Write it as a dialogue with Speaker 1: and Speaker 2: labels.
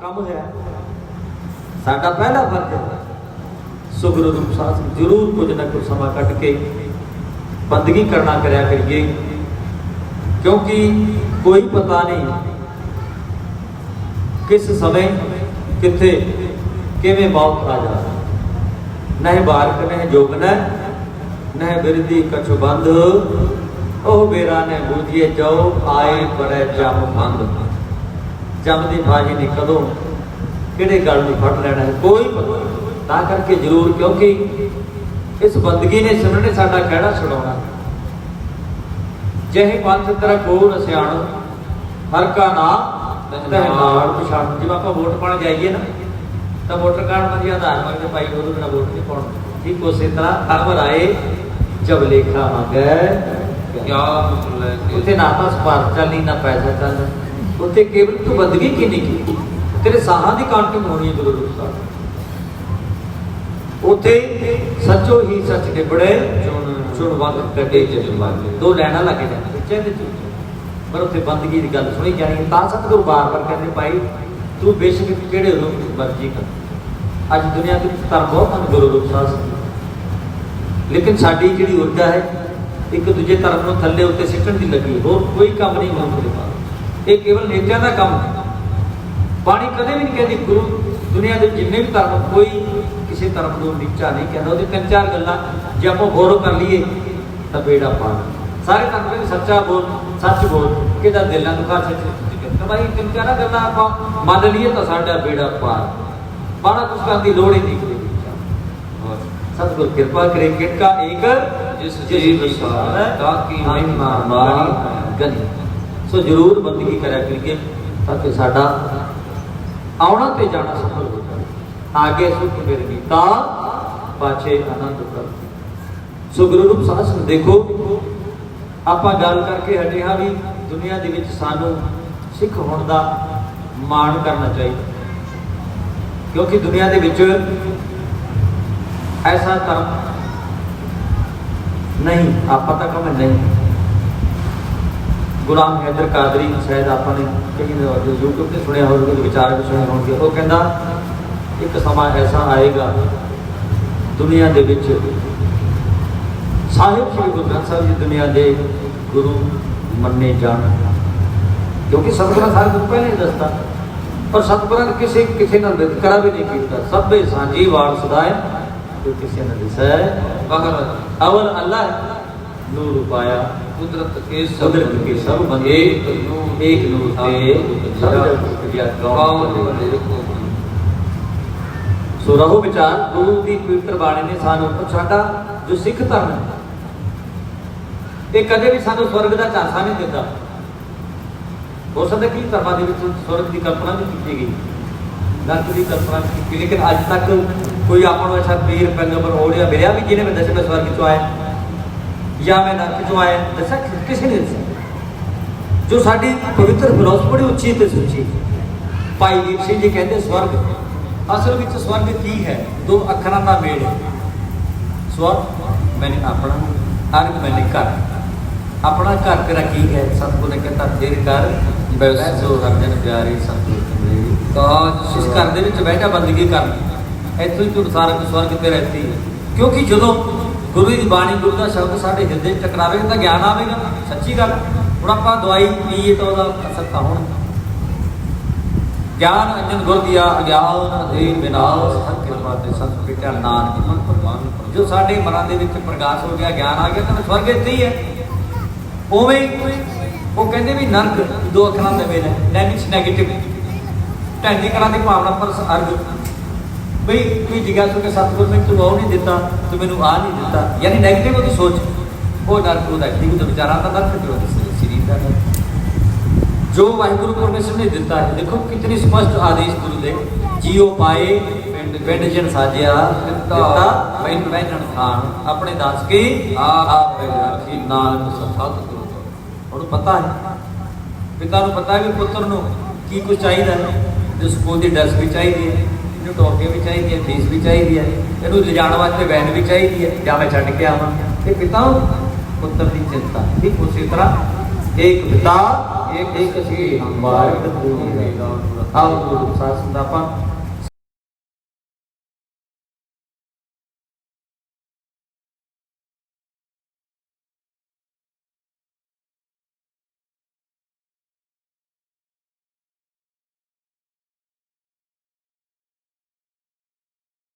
Speaker 1: ਕੰਮ ਹੈ। ਸਾਡਾ ਪਹਿਲਾ ਫਰਜ਼ ਹੈ ਸੋ ਰੂਪ ਸਾਹਿਬ ਜ਼ਰੂਰ ਕੁਝ ਨਾ ਕੁਝ ਸਮਾਂ ਕੱਢ ਕੇ ਬੰਦਗੀ ਕਰਨਾ ਕਰਿਆ ਕਰੀਏ। ਕਿਉਂਕਿ ਕੋਈ ਪਤਾ ਨਹੀਂ ਕਿਸ ਸਮੇਂ, ਕਿੱਥੇ, ਕਿਵੇਂ ਮੌਤ ਆ ਜਾਵੇ। ਨਹਿ ਬਾਰਕ ਨਹਿ ਜੋਗਨ ਨਹਿ ਬਿਰਦੀ ਕਛੁ ਬੰਧ ਉਹ ਬੇਰਾ ਨੇ ਬੂਝੀਏ ਜਾਓ ਆਏ ਬੜੇ ਜਮ ਬੰਦ। ਜਮ ਦੀ ਬਾਜੀ ਨੇ ਕਦੋਂ? ਕਿਹੜੇ ਗੱਲ ਨੂੰ ਫੜ ਲੈਣਾ ਹੈ? ਕੋਈ ਪਤਾ ਨਹੀਂ। ਤਾਂ ਕਰਕੇ ਜ਼ਰੂਰ ਕਿਉਂਕਿ ਇਸ ਬੰਦਗੀ ਨੇ ਸਿਮਰਨੇ ਸਾਡਾ ਖਹਿੜਾ ਛਡਾਉਣਾ ਜਿਹੇ ਪੰਥ ਤੇਰਾ ਕੋਲ ਸਿਆਣ ਹਰ ਕਾ ਨਾਮ ਤਹਿ ਨਾਲ ਪਛਾਣ। ਜਿਵੇਂ ਆਪਾਂ ਵੋਟ ਪਾਣ ਜਾਈਏ ਨਾ ਤਾਂ ਵੋਟਰ ਕਾਰਡ ਮੰਗੀ ਆਧਾਰ ਮੰਗਦੇ ਭਾਈ ਉਹਦੇ ਬਿਨਾ ਵੋਟ ਨਹੀਂ ਪਾਉਣੀ। ਠੀਕ ਉਸੇ ਤਰ੍ਹਾਂ ਹਰ ਆਏ ਜਬ ਲੇਖਾ ਮੰਗੈ।
Speaker 2: ਕਿਆ
Speaker 1: ਉੱਥੇ ਨਾ ਤਾਂ ਸਪਾਰਕ ਚੱਲਣੀ ਨਾ ਪੈਸਾ ਚੱਲਦਾ ਉੱਥੇ ਕੇਵਲ ਤੂੰ ਬੰਦਗੀ ਕਿੰਨੀ ਕੀਤੀ? ਤੇਰੇ ਸਾਹਾਂ ਦੀ ਕਾਉਂਟਿੰਗ ਹੋਣੀ ਹੈ ਗੁਰੂ ਰੂਪ ਸਾਹਿਬ ਉੱਥੇ ਸੱਚੋ ਹੀ ਸੱਚ ਦੇ ਬੜੇ ਚੁਣ ਚੁਣ ਕੱਢੇ ਜਜ਼ਬਾਤ ਦੋ ਲੈਣਾ ਲੱਗ ਜਾਂਦੇ ਵਿੱਚ ਇਹਦੇ ਚ ਪਰ ਉੱਥੇ ਬੰਦਗੀ ਦੀ ਗੱਲ ਸੁਣੀ ਜਾਣੀ ਤਾਂ ਸਤਿਗੁਰੂ ਬਾਰ-ਬਾਰ ਕਹਿੰਦੇ, ਭਾਈ, ਤੂੰ ਬੇਸ਼ੱਕ ਕਿਹੜੇ ਰੂਪ ਵਿੱਚ ਮਰਜ਼ੀ ਕਰ। ਅੱਜ ਦੁਨੀਆ ਦੇ ਧਰਮ ਬਹੁਤ ਹਨ ਗੁਰੂ ਰੂਪ ਸਾਹਿਬ ਜੀ। ਲੇਕਿਨ ਸਾਡੀ ਜਿਹੜੀ ਊਰਜਾ ਹੈ, ਇੱਕ ਦੂਜੇ ਧਰਮ ਨੂੰ ਥੱਲੇ ਉੱਤੇ ਸਿੱਟਣ ਦੀ ਲੱਗੀ। ਹੋਰ ਕੋਈ ਕੰਮ ਨਹੀਂ ਮਨੁੱਖ ਦੇ ਪਾਸ ਇਹ ਕੇਵਲ ਨੇਤਿਆਂ ਦਾ ਕੰਮ ਹੈ। ਬਾਣੀ ਕਦੇ ਵੀ ਨਹੀਂ ਕਹਿੰਦੀ ਗੁਰੂ ਦੁਨੀਆ ਦੇ ਜਿੰਨੇ ਵੀ ਧਰਮ ਕੋਈ ਕਿਸੇ ਧਰਮ ਨੂੰ ਨੀਚਾ ਨਹੀਂ ਕਹਿੰਦਾ। ਉਹਦੇ ਤਿੰਨ ਚਾਰ ਗੱਲਾਂ ਜੇ ਆਪਾਂ ਗੌਰਵ ਕਰ ਲਈਏ ਤਾਂ ਬੇੜਾ ਪਾਰ ਸਾਰੇ ਧਰਮ ਕਹਿੰਦੇ ਸੱਚਾ ਬੋਲ ਸੱਚ ਬੋਲ ਕਿਹਦਾ ਦਿਲ ਨਾਲ ਦੁਖਾ ਸੱਚ ਭਾਈ ਤਿੰਨ ਚਾਰ ਗੱਲਾਂ ਆਪਾਂ ਮੰਨ ਲਈਏ ਤਾਂ ਸਾਡਾ ਬੇੜਾ ਪਾਰ ਬਾਣਾ ਕੁਝ ਕਰਨ ਦੀ ਲੋੜ ਹੀ ਨਹੀਂ ਸਤਿਗੁਰ ਕਿਰਪਾ ਕਰੇ ਕਿਰਕਾ ਏਕ
Speaker 2: ਜਿਸ ਜੀ ਵਿਸਾਰ ਤਾਂ ਕੀ ਮਹਿਮਾ ਮਾਣੀ
Speaker 1: ਗਨੀ ਸੋ ਜਰੂਰ ਬੰਦਗੀ ਕਰਿਆ ਕਰੀਏ ਤਾਂ ਕਿ ਸਾਡਾ ਆਉਣਾ ਤੇ ਜਾਣਾ ਸਫਲ ਹੋ ਜਾਵੇ। ਆਗੇ ਸੁਖ ਬਿਰਗੀ ਤਾਂ ਪਾਛੇ ਆਨੰਦ ਕਰ ਸੋ ਗੁਰੂ ਰੂਪ ਸਾਸਨ ਦੇਖੋ, ਆਪਾਂ ਗੱਲ ਕਰਕੇ ਹਟੇ ਹਾਂ ਵੀ ਦੁਨੀਆ ਦੇ ਵਿੱਚ ਸਾਨੂੰ ਸਿੱਖ ਹੋਣ ਦਾ ਮਾਣ ਕਰਨਾ ਚਾਹੀਦਾ। ਕਿਉਂਕਿ ਦੁਨੀਆ ਦੇ ਵਿੱਚ ਐਸਾ ਧਰਮ ਨਹੀਂ, ਆਪਾਂ ਤਾਂ ਕਮ ਨਹੀਂ। ਗੁਲਾਮ ਹੈਦਰ ਕਾਦਰੀ ਸ਼ਾਇਦ ਆਪਾਂ ਨੇ ਕਈ ਜੋ YouTube ਤੇ ਸੁਣਿਆ ਹੋਵੇਗਾ ਉਹਦੇ ਵਿਚਾਰ ਵੀ ਸੁਣਿਆ ਹੋਣਗੇ। ਉਹ ਕਹਿੰਦਾ, ਇੱਕ ਸਮਾਂ ਐਸਾ ਆਏਗਾ ਦੁਨੀਆ ਦੇ ਵਿੱਚ, ਸਾਹਿਬ ਸ੍ਰੀ ਗੁਰੂ ਗ੍ਰੰਥ ਸਾਹਿਬ ਜੀ ਦੁਨੀਆ ਦੇ ਗੁਰੂ ਮੰਨੇ ਜਾਣ। ਕਿਉਂਕਿ ਸਤਿਗੁਰਾਂ ਸਾਹਿਬ ਨੂੰ ਪਹਿਲੇ ਹੀ ਦੱਸਤਾ। ਪਰ ਸਤਿਗੁਰਾਂ ਕਿਸੇ ਕਿਸੇ ਨਾਲ ਵਿਤਕਰਾ ਵੀ ਨਹੀਂ ਕੀਤਾ। ਸਭੇ ਸਾਂਝੀ ਵਾਰ ਸਦਾਏ ਜੋ ਕਿਸੇ ਨੇ ਦਿਸੈ।
Speaker 2: ਬਾਹਰ
Speaker 1: ਅਵਲ ਅੱਲਾਹ ਨੂਰ ਪਾਇਆ।
Speaker 2: ਕੁਦਰਤ ਕੇ
Speaker 1: ਕੁਦਰਤ ਕੇ ਸਭ ਬੰਦੇ ਏਕ ਨੂਰ ਤੇ ਸਭ ਜਗ ਉਪਜਿਆ
Speaker 2: ਕੌਣ
Speaker 1: ਕੌਣ
Speaker 2: ਬਲੇ ਕੋ
Speaker 1: ਸੋ ਰਹੋ ਵਿਚਾਰ ਗੁਰੂ ਦੀ ਪਵਿੱਤਰ ਬਾਣੀ ਨੇ ਸਾਨੂੰ ਉਹ ਸਾਡਾ ਜੋ ਸਿੱਖ ਧਰਮ ਹੈ ਇਹ ਕਦੇ ਵੀ ਸਾਨੂੰ ਸਵਰਗ ਦਾ ਝਾਂਸਾ ਨਹੀਂ ਦਿੰਦਾ। ਹੋ ਸਕਦਾ ਕਿ ਧਰਮਾਂ ਦੇ ਵਿੱਚ ਸਵਰਗ ਦੀ ਕਲਪਨਾ ਵੀ ਕੀਤੀ ਗਈ। ਨਰਕ ਦੀ ਕਲਪਨਾ ਵੀ ਕੀਤੀ ਲੇਕਿਨ ਅੱਜ ਤੱਕ ਕੋਈ ਆਪਾਂ ਨੂੰ ਐਸਾ ਪੀਰ ਪੈਗੰਬਰ ਹੋੜਿਆ ਮਿਲਿਆ ਵੀ ਜਿਹਨੇ ਮੈਂ ਦੱਸਿਆ ਮੈਂ ਸਵਰਗ ਚੋਂ ਆਇਆ। ਜਾਂ ਮੈਂ ਨਰਕ ਚੋਂ ਆਇਆ ਦੱਸਿਆ ਕਿਸੇ ਨੇ ਦੱਸਿਆ? ਜੋ ਸਾਡੀ ਪਵਿੱਤਰ ਫਿਲਾਸਫੀ ਬੜੀ ਉੱਚੀ ਤੇ ਸੁੱਚੀ। ਭਾਈ ਵੀਰ ਸਿੰਘ ਜੀ ਕਹਿੰਦੇ ਸਵਰਗ। ਅਸਲ ਵਿੱਚ ਸਵਰਗ ਕੀ ਹੈ? ਦੋ ਅੱਖਰਾਂ ਦਾ ਮੇਲ ਹੈ। ਸਵਰਗ ਮੈਨੇ ਆਪਣਾ ਅਰਗ ਮੈਨੇ ਘਰ। ਆਪਣਾ ਘਰ ਤੇਰਾ ਕੀ ਹੈ? ਸਤਿਗੁਰ ਨੇ ਕਹਿੰਦਾ ਤੇਰ ਕਰ ਬੈਸੋ। ਹਰਜਨ ਪਿਆਰੀ ਸਤਿਗੁਰ ਮੇਰੀ।
Speaker 2: ਕਾਜ
Speaker 1: ਇਸ ਘਰ ਦੇ ਵਿੱਚ ਜਾ ਬੰਦਗੀ ਕਰ ਇੱਥੋਂ ਹੀ ਤੂੰ ਸਾਰਾ ਸਵਰਗ ਤੇ ਰਹਤੀ ਹੈ। ਕਿਉਂਕਿ ਜਦੋਂ ਗੁਰੂ ਦੀ ਬਾਣੀ, ਗੁਰੂ ਦਾ ਸ਼ਬਦ ਸਾਡੇ ਹਿਰਦੇ 'ਚ ਟਕਰਾਵੇਗਾ ਤਾਂ ਗਿਆਨ ਆਵੇਗਾ, ਸੱਚੀ ਗੱਲ। ਹੁਣ ਆਪਾਂ ਦਵਾਈ ਪੀਏ ਤਾਂ ਉਹਦਾ ਅਸਰ ਤਾਂ ਹੋਣਾ। ਗਿਆਨ ਅੰਜਨ ਗੁਰ ਦਿਆ, ਅਗਿਆਨ ਅਧੀਰ ਵਿਨਾਸ਼ ਹਰ ਕਿਰਪਾ ਤੇ ਸੰਤ ਪਿਟਿਆ ਨਾਨਕ ਮਨ ਪ੍ਰਵਾਨ ਜੋ ਸਾਡੇ ਮਨਾਂ ਦੇ ਵਿੱਚ ਪ੍ਰਕਾਸ਼ ਹੋ ਗਿਆ, ਗਿਆਨ ਆ ਗਿਆ, ਤਾਂ ਸਵਰਗ ਇੱਥੇ ਹੀ ਹੈ। ਉਵੇਂ ਉਹ ਕਹਿੰਦੇ ਵੀ ਨਰਕ ਦੋ ਅੱਖਰਾਂ ਦਾ ਮੇਲ ਹੈ ਨੈਗੇਟਿਵ ਨੈਗੇਟਿਵ ਢੰਡੀ ਕਰਾਂ ਦੀ ਭਾਵਨਾ ਪਰ ਅਰਗ। ਬਈ ਕੋਈ ਜਿਗਾਸੂ ਕੇ ਸਤਿਗੁਰ ਨੇ ਤੂੰ ਉਹ ਨਹੀਂ ਦਿੱਤਾ ਤੂੰ ਮੈਨੂੰ ਆ ਨਹੀਂ ਦਿੱਤਾ। ਯਾਨੀ ਨੈਗੇਟਿਵ ਉਹਦੀ ਸੋਚ। ਉਹ ਨਰਕ ਉਹਦਾ ਠੀਕ ਉਹਦਾ ਵਿਚਾਰਾਂ ਦਾ ਨਰਕ ਜੋ ਸਰੀਰ ਦਾ ਜੋ ਵਾਹਿਗੁਰੂ ਪਰਮੇਸ਼ਰ ਨੇ ਦਿੱਤਾ ਹੈ। ਦੇਖੋ ਕਿਤਨੀ ਸਪਸ਼ਟ ਆਦੇਸ਼ ਗੁਰੂ ਦੇ। ਜੀਉ ਪਾਏ ਪਿੰਡ ਪਿੰਡ ਜਨ ਸਾਜਿਆ ਦਿੱਤਾ ਪਿੰਡ ਵੈਨਣ ਖਾਨ ਆਪਣੇ ਦਾਸ ਕੀ? ਆਪ। ਰਾਖੀ ਨਾਨਕ ਸਤਿ ਗੁਰੂ ਉਹਨੂੰ ਪਤਾ ਹੈ। ਪਿਤਾ ਨੂੰ ਪਤਾ ਹੈ ਵੀ ਪੁੱਤਰ ਨੂੰ ਕੀ ਕੁਝ ਚਾਹੀਦਾ ਹੈ। ਜੋ ਸਕੂਲ ਦੀ ਡਰੈਸ ਵੀ ਚਾਹੀਦੀ ਹੈ। ਇਹਨੂੰ ਟੋਪੀ ਵੀ ਚਾਹੀਦੀ ਹੈ ਫੀਸ ਵੀ ਚਾਹੀਦੀ ਹੈ ਇਹਨੂੰ ਲਿਜਾਣ ਵਾਸਤੇ ਵੈਨ ਵੀ ਚਾਹੀਦੀ ਹੈ। ਜਾਂ ਮੈਂ ਛੱਡ ਕੇ ਆਵਾਂ। ਇਹ ਪਿਤਾ ਪੁੱਤਰ ਦੀ ਚਿੰਤਾ। ਠੀਕ ਉਸੇ ਤਰ੍ਹਾਂ ਇੱਕ ਪਿਤਾ ਇੱਕ ਇੱਕ ਸੀ ਹਮਾਰੇ ਆਓ ਗੁਰੂ ਸਾਹਿਬ ਸੰਦਾਪਾ